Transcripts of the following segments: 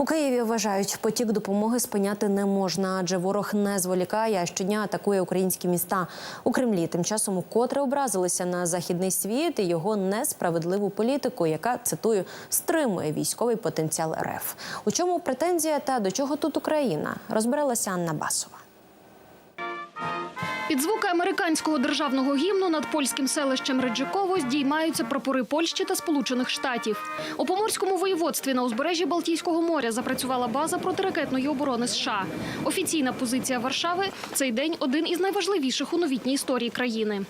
У Києві вважають, потік допомоги спиняти не можна, адже ворог не зволікає, а щодня атакує українські міста. У Кремлі тим часом укотре образилися на західний світ і його несправедливу політику, яка цитую стримує військовий потенціал РФ. У чому претензія та до чого тут Україна? Розбиралася Анна Басова. Під звуки американського державного гімну над польським селищем Реджиково здіймаються прапори Польщі та Сполучених Штатів. У поморському воєводстві на узбережжі Балтійського моря запрацювала база протиракетної оборони США. Офіційна позиція Варшави цей день один із найважливіших у новітній історії країни.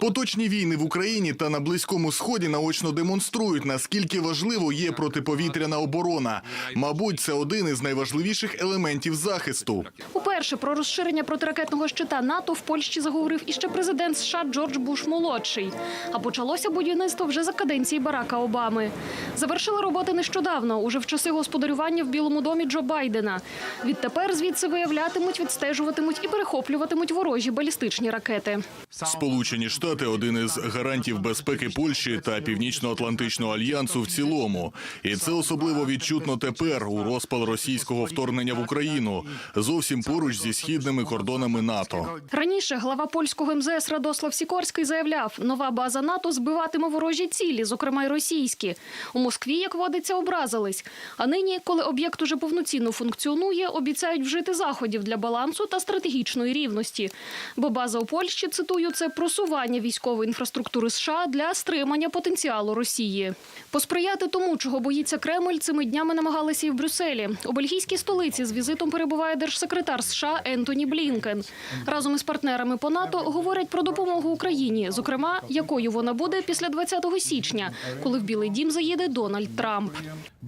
Поточні війни в Україні та на Близькому Сході наочно демонструють, наскільки важливо є протиповітряна оборона. Мабуть, це один із найважливіших елементів захисту. Уперше про розширення протиракетного щита НАТО в Польщі заговорив іще президент США Джордж Буш молодший. А почалося будівництво вже за каденції Барака Обами. Завершили роботи нещодавно, уже в часи господарювання в Білому домі Джо Байдена. Відтепер звідси виявлятимуть, відстежуватимуть і перехоплюватимуть ворожі балістичні ракети. Сполучені Штати один із гарантів безпеки Польщі та Північно-Атлантичного альянсу в цілому. І це особливо відчутно тепер у розпал російського вторгнення в Україну, зовсім поруч зі східними кордонами НАТО. Раніше глава польського МЗС Радослав Сікорський заявляв, нова база НАТО збиватиме ворожі цілі, зокрема й російські. У Москві, як водиться, образились. А нині, коли об'єкт уже повноцінно функціонує, обіцяють вжити заходів для балансу та стратегічної рівності. Бо база у Польщі, цитую, це просування військової інфраструктури США для стримання потенціалу Росії. Посприяти тому, чого боїться Кремль, цими днями намагалися і в Брюсселі. У бельгійській столиці з візитом перебуває держсекретар США Ентоні Блінкен. Разом із партнерами по НАТО говорять про допомогу Україні, зокрема, якою вона буде після 20 січня, коли в Білий Дім заїде Дональд Трамп.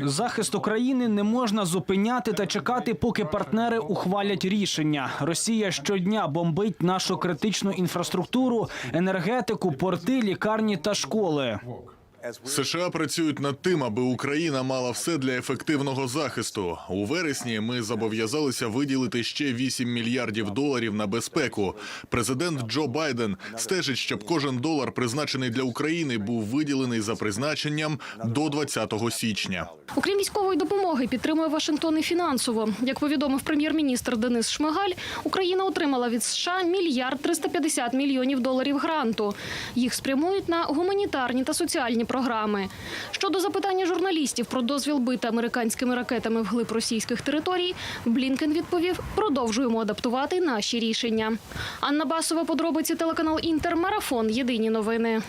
Захист України не можна зупиняти та чекати, поки партнери ухвалять рішення. Росія щодня бомбить нашу критичну інфраструктуру, енергетику, порти, лікарні та школи. США працюють над тим, аби Україна мала все для ефективного захисту. У вересні ми зобов'язалися виділити ще 8 мільярдів доларів на безпеку. Президент Джо Байден стежить, щоб кожен долар, призначений для України, був виділений за призначенням до 20 січня. Окрім військової допомоги, підтримує Вашингтон і фінансово. Як повідомив прем'єр-міністр Денис Шмигаль, Україна отримала від США мільярд 350 мільйонів доларів гранту. Їх спрямують на гуманітарні та соціальні програми. Щодо запитання журналістів про дозвіл бити американськими ракетами вглиб російських територій, Блінкен відповів: продовжуємо адаптувати наші рішення. Анна Басова, подробиці телеканал Інтермарафон. Єдині новини.